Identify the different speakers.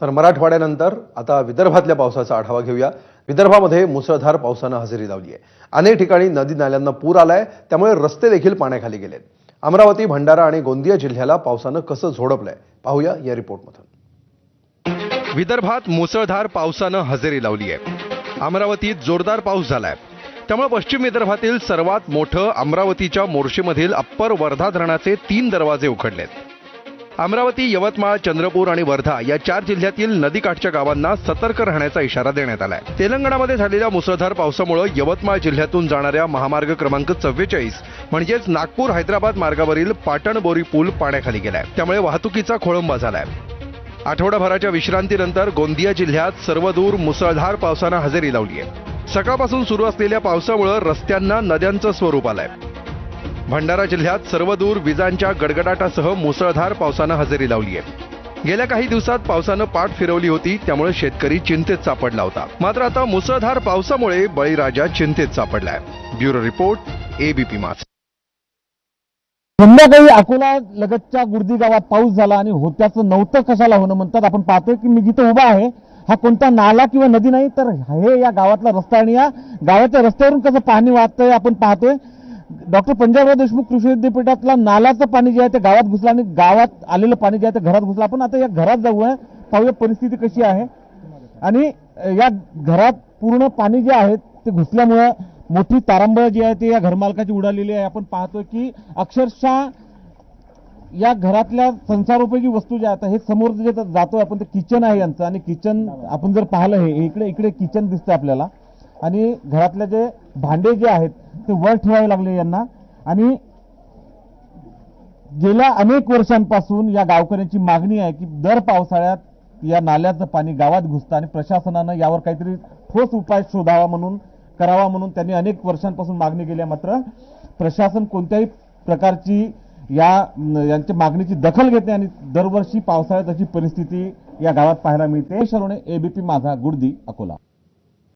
Speaker 1: तर मराठवाड्यानंतर आता विदर्भातल्या पावसाचा आढावा घेऊया. विदर्भामध्ये मुसळधार पावसानं हजेरी लावली आहे. अनेक ठिकाणी नदी नाल्यांना पूर आलाय त्यामुळे रस्ते देखील पाण्याखाली गेलेत. अमरावती भंडारा आणि गोंदिया जिल्ह्याला पावसानं कसं झोडपलंय? पाहूया या रिपोर्टमधून. विदर्भात मुसळधार पावसानं हजेरी लावली आहे. अमरावतीत जोरदार पाऊस झालाय. त्यामुळे पश्चिम विदर्भातील सर्वात मोठं अमरावतीच्या मोर्शीमधील अप्पर वर्धा धरणाचे तीन दरवाजे उघडलेत. अमरावती यवतमाळ चंद्रपूर आणि वर्धा या चार जिल्ह्यातील नदीकाठच्या गावांना सतर्क राहण्याचा इशारा देण्यात आलाय. तेलंगणामध्ये झालेल्या मुसळधार पावसामुळे यवतमाळ जिल्ह्यातून जाणाऱ्या महामार्ग क्रमांक चव्वेचाळीस म्हणजेच नागपूर हैदराबाद मार्गावरील पाटण बोरी पूल पाण्याखाली गेलाय. त्यामुळे वाहतुकीचा खोळंबा झालाय. आठवडाभराच्या विश्रांतीनंतर गोंदिया जिल्ह्यात सर्वदूर मुसळधार पावसानं हजेरी लावली आहे सकाळपासून सुरू असलेल्या पावसामुळे रस्त्यांना नद्यांचं स्वरूप आलंय. भंडारा जिल्ह्यात सर्वदूर विजांच्या गडगडाटासह मुसळधार पावसानं हजेरी लावली आहे. गेल्या काही दिवसात पावसानं पाठ फिरवली होती त्यामुळे शेतकरी चिंतेत सापडला होता. मात्र आता मुसळधार पावसामुळे बळीराजा चिंतेत सापडलाय. ब्युरो रिपोर्ट एबीपी मास
Speaker 2: संध्याकाळी अकोला लगतच्या गुर्दी गावात पाऊस झाला आणि होत्याचं नव्हतं कशाला होणं म्हणतात. आपण पाहतोय की मी जिथं उभा आहे हा कोणता नाला किंवा नदी नाही तर हे या गावातला रस्ता आणि या गावाच्या रस्त्यावरून कसं पाणी वाहतंय आपण पाहतोय. डॉक्टर पंजाबराव देशमुख कृषी विद्यापीठातला नालाचं पाणी जे आहे ते गावात घुसलं आणि गावात आलेलं पाणी जे आहे ते घरात घुसलं. आपण आता या घरात जाऊया पाहूया परिस्थिती कशी आहे. आणि या घरात पूर्ण पाणी जे आहे ते घुसल्यामुळं मोठी तारांबळ जी आहे ते या घरमालकाची उडालेली आहे. आपण पाहतोय की अक्षरशः या घरातल्या संसारोपयोगी वस्तू ज्या आहेत हे समोर जे जातोय आपण ते किचन आहे यांचं. आणि किचन आपण जर पाहिलं हे इकडे इकडे किचन दिसतं आपल्याला. आणि घरातले जे भांडे जे आहेत ते वर ठेवावे लागले यांना. आणि गेल्या अनेक वर्षांपासून या गावकऱ्यांची मागणी आहे की दर पावसाळ्यात या नाल्याचं पाणी गावात घुसतं आणि प्रशासनानं यावर काहीतरी ठोस उपाय शोधावा म्हणून करावा म्हणून त्यांनी अनेक वर्षांपासून मागणी केली मात्र प्रशासन कोणत्याही प्रकारची या यांच्या मागणीची दखल घेते आणि दरवर्षी पावसाळ्यात अशी परिस्थिती या गावात पाहायला मिळते. शरवणे एबीपी माझा गुडदी अकोला.